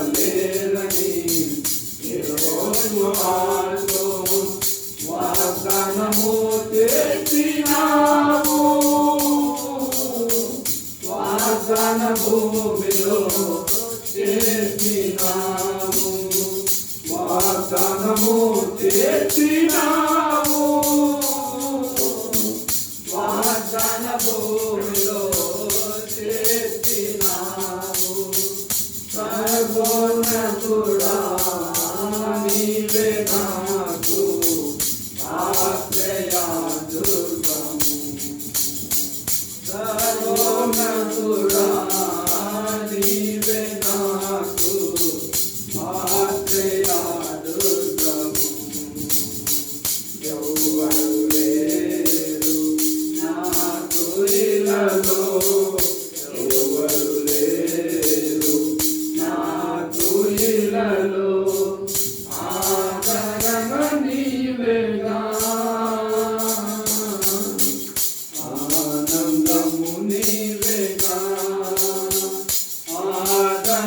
నిన్ను బలేరని యెహోషువాతో వాగ్దానము చేసినావు వాగ్దాన భూమిలో చేసినాము. వాగ్దానము చేసినాము.